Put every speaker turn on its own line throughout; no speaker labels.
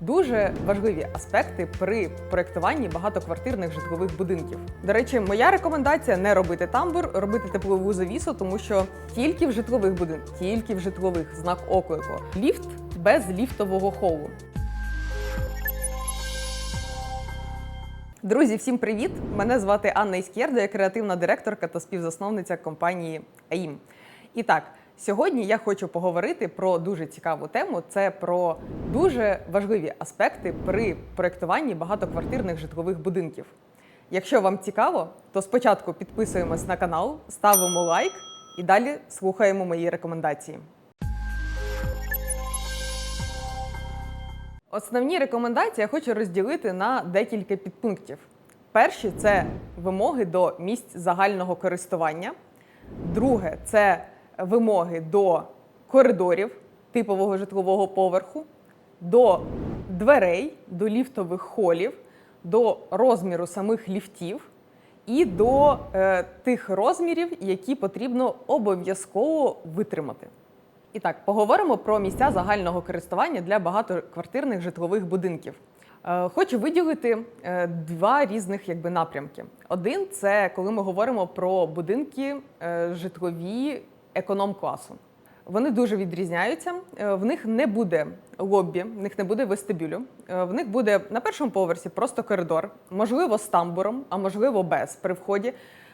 Дуже важливі аспекти при проєктуванні багатоквартирних житлових будинків. До речі, моя рекомендація не робити тамбур, робити теплову завісу, тому що тільки в житлових будинках, тільки в житлових знак оклику. Ліфт без ліфтового холу. Друзі, всім привіт! Мене звати Анна Іскєрда, я креативна директорка та співзасновниця компанії AIM. І так, сьогодні я хочу поговорити про дуже цікаву тему. Це про дуже важливі аспекти при проєктуванні багатоквартирних житлових будинків. Якщо вам цікаво, то спочатку підписуємось на канал, ставимо лайк і далі слухаємо мої рекомендації. Основні рекомендації я хочу розділити на декілька підпунктів. Перші це вимоги до місць загального користування. Друге це вимоги до коридорів типового житлового поверху, до дверей, до ліфтових холів, до розміру самих ліфтів і до е, тих розмірів, які потрібно обов'язково витримати. І так, поговоримо про місця загального користування для багатоквартирних житлових будинків. Е, Хочу виділити е, два різних якби, напрямки. Один це коли ми говоримо про будинки е, житлові економ-класу. Вони дуже відрізняються. Е, В них не буде лоббі, в них не буде вестибюлю. Е, В них буде на першому поверсі просто коридор, можливо, з тамбуром, а можливо, без при вході.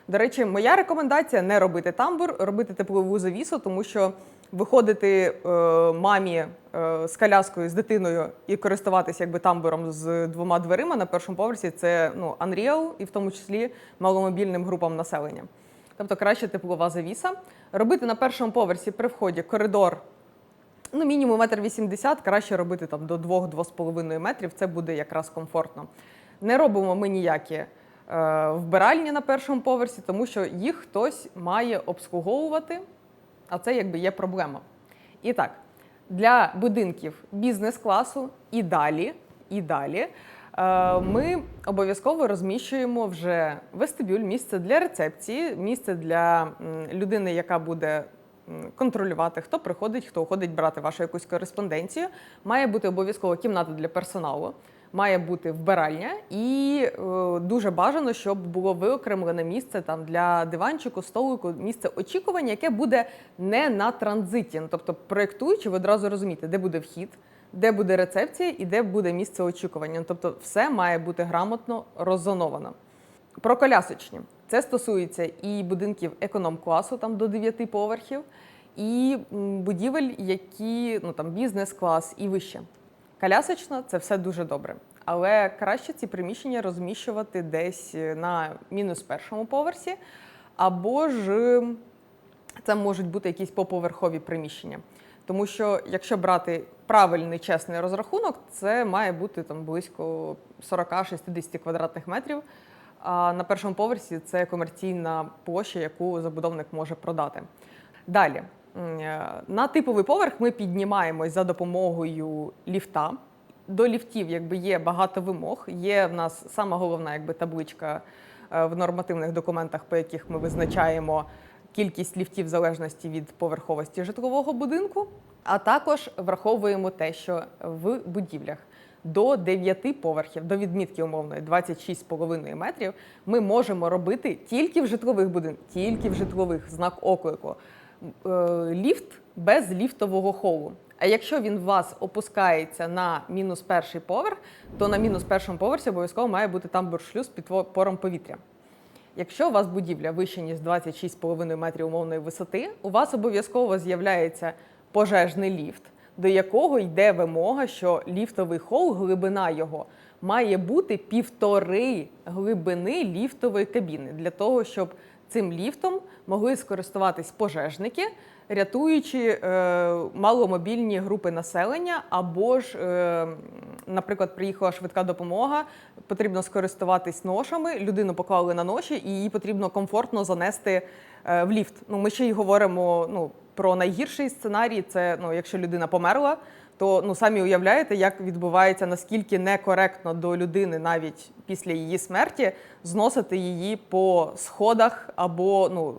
До речі, моя рекомендація не робити тамбур, робити теплову завісу, тому що виходити е, мамі е, з коляскою з дитиною і користуватися якби тамбуром з двома дверима на першому поверсі це ну unreal, і в тому числі маломобільним групам населення. Тобто краще теплова завіса. Робити на першому поверсі при вході коридор ну, мінімум метр вісімдесят, краще робити там до 2-2,5 метрів. Це буде якраз комфортно. Не робимо ми ніякі е, вбиральні на першому поверсі, тому що їх хтось має обслуговувати, а це якби є проблема. І так, для будинків бізнес-класу і далі, і далі ми обов'язково розміщуємо вже вестибюль, місце для рецепції, місце для людини, яка буде контролювати, хто приходить, хто уходить брати вашу якусь кореспонденцію. Має бути обов'язково кімната для персоналу. Має бути вбиральня, і е, дуже бажано, щоб було виокремлене місце там для диванчику, столику, місце очікування, яке буде не на транзиті. Ну, тобто, проєктуючи, ви одразу розумієте, де буде вхід, де буде рецепція і де буде місце очікування. Тобто, все має бути грамотно роззоновано. Про колясочні. Це стосується і будинків економ-класу, там до 9 поверхів, і будівель, які ну там бізнес-клас і вище. Колясочна це все дуже добре. Але краще ці приміщення розміщувати десь на мінус першому поверсі, або ж е, це можуть бути якісь поповерхові приміщення. Тому що якщо брати правильний чесний розрахунок, це має бути там близько 40-60 квадратних метрів. А на першому поверсі це комерційна площа, яку забудовник може продати. Далі. Е, На типовий поверх ми піднімаємось за допомогою ліфта. До ліфтів якби є багато вимог. Є в нас сама головна якби, табличка е, в нормативних документах, по яких ми визначаємо кількість ліфтів в залежності від поверховості житлового будинку. А також враховуємо те, що в будівлях до 9 поверхів, до відмітки умовної 26,5 метрів, ми можемо робити тільки в житлових будинках, тільки в житлових знак оклику е, ліфт без ліфтового холу. А якщо він у вас опускається на мінус перший поверх, то на мінус першому поверсі обов'язково має бути тамбур шлюз під пором повітря. Якщо у вас будівля вища, ніж 26,5 метрів умовної висоти, у вас обов'язково з'являється пожежний ліфт, до якого йде вимога, що ліфтовий хол, глибина його має бути півтори глибини ліфтової кабіни для того, щоб цим ліфтом могли скористуватись пожежники, рятуючи е, маломобільні групи населення, або ж, е, наприклад, приїхала швидка допомога, потрібно скористуватись ношами, людину поклали на ноші, і її потрібно комфортно занести е, в ліфт. Ну, ми ще й говоримо ну, про найгірший сценарій: це ну, якщо людина померла. То ну самі уявляєте, як відбувається наскільки некоректно до людини навіть після її смерті зносити її по сходах або ну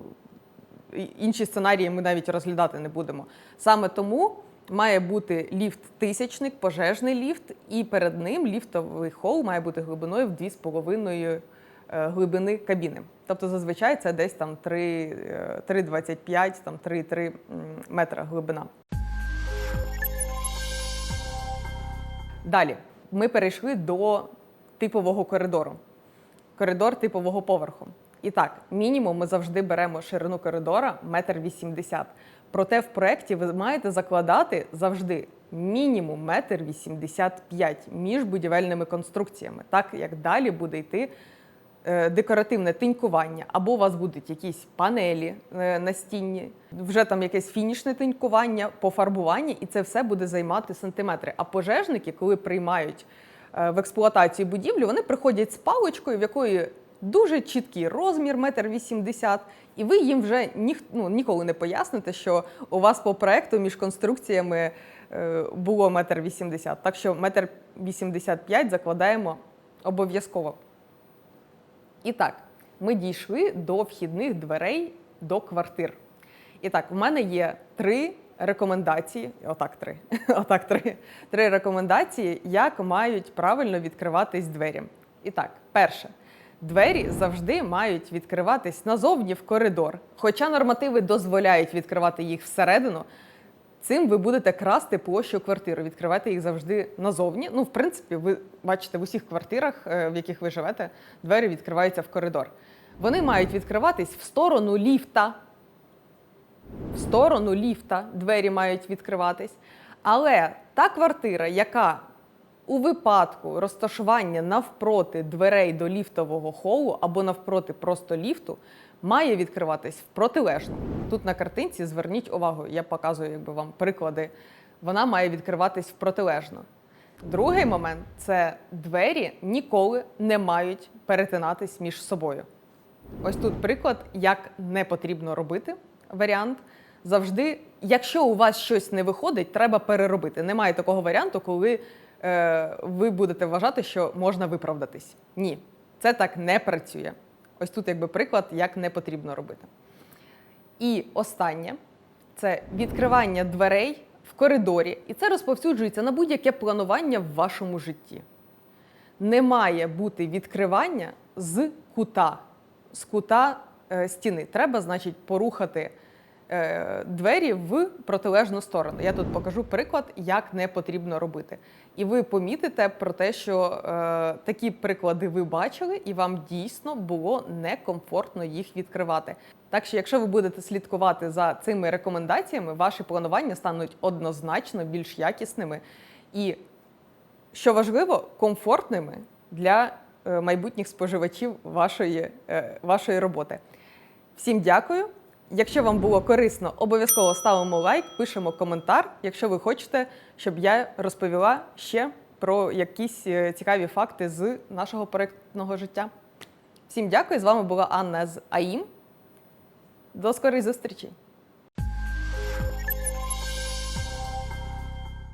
інші сценарії ми навіть розглядати не будемо. Саме тому має бути ліфт-тисячник, пожежний ліфт, і перед ним ліфтовий хол має бути глибиною в 2,5 е, глибини кабіни. Тобто зазвичай це десь там 3, е, 3,25, там 3,3 м, метра глибина. Далі ми перейшли до типового коридору. Коридор типового поверху. І так, мінімум ми завжди беремо ширину коридора 1,80 м. Проте в проєкті ви маєте закладати завжди мінімум 1,85 м між будівельними конструкціями, так як далі буде йти е, декоративне тинькування, або у вас будуть якісь панелі е, настінні, вже там якесь фінішне тинькування, пофарбування, і це все буде займати сантиметри. А пожежники, коли приймають е, в експлуатацію будівлю, вони приходять з паличкою, в якої дуже чіткий розмір, метр вісімдесят, і ви їм вже ніх, ну, ніколи не поясните, що у вас по проекту між конструкціями е, було метр вісімдесят. Так що метр вісімдесят п'ять закладаємо обов'язково. І так, ми дійшли до вхідних дверей до квартир. І так, в мене є три рекомендації. Отак три. Отак три. Три рекомендації, як мають правильно відкриватись двері. І так, перше. Двері завжди мають відкриватись назовні в коридор. Хоча нормативи дозволяють відкривати їх всередину, Цим ви будете красти площу квартири, відкривати їх завжди назовні. Ну, в принципі, ви бачите в усіх квартирах, е, в яких ви живете, двері відкриваються в коридор. Вони мають відкриватись в сторону ліфта. В сторону ліфта двері мають відкриватись. Але та квартира, яка у випадку розташування навпроти дверей до ліфтового холу або навпроти просто ліфту, має відкриватись в протилежну. Тут на картинці зверніть увагу, я показую якби вам приклади. Вона має відкриватись в протилежну. Другий момент це двері ніколи не мають перетинатись між собою. Ось тут приклад, як не потрібно робити варіант. Завжди, якщо у вас щось не виходить, треба переробити. Немає такого варіанту, коли ви будете вважати, що можна виправдатись. Ні, це так не працює. Ось тут якби приклад, як не потрібно робити. І останнє це відкривання дверей в коридорі, і це розповсюджується на будь-яке планування в вашому житті. Не має бути відкривання з кута, з кута е, стіни. Треба, значить, порухати е, двері в протилежну сторону. Я тут покажу приклад, як не потрібно робити. І ви помітите про те, що е, такі приклади ви бачили, і вам дійсно було некомфортно їх відкривати. Так що, якщо ви будете слідкувати за цими рекомендаціями, ваші планування стануть однозначно більш якісними і, що важливо, комфортними для е, майбутніх споживачів вашої, е, вашої роботи. Всім дякую. Якщо вам було корисно, обов'язково ставимо лайк, пишемо коментар, якщо ви хочете, щоб я розповіла ще про якісь е, цікаві факти з нашого проєктного життя. Всім дякую. З вами була Анна з АІМ. До скорої зустрічі!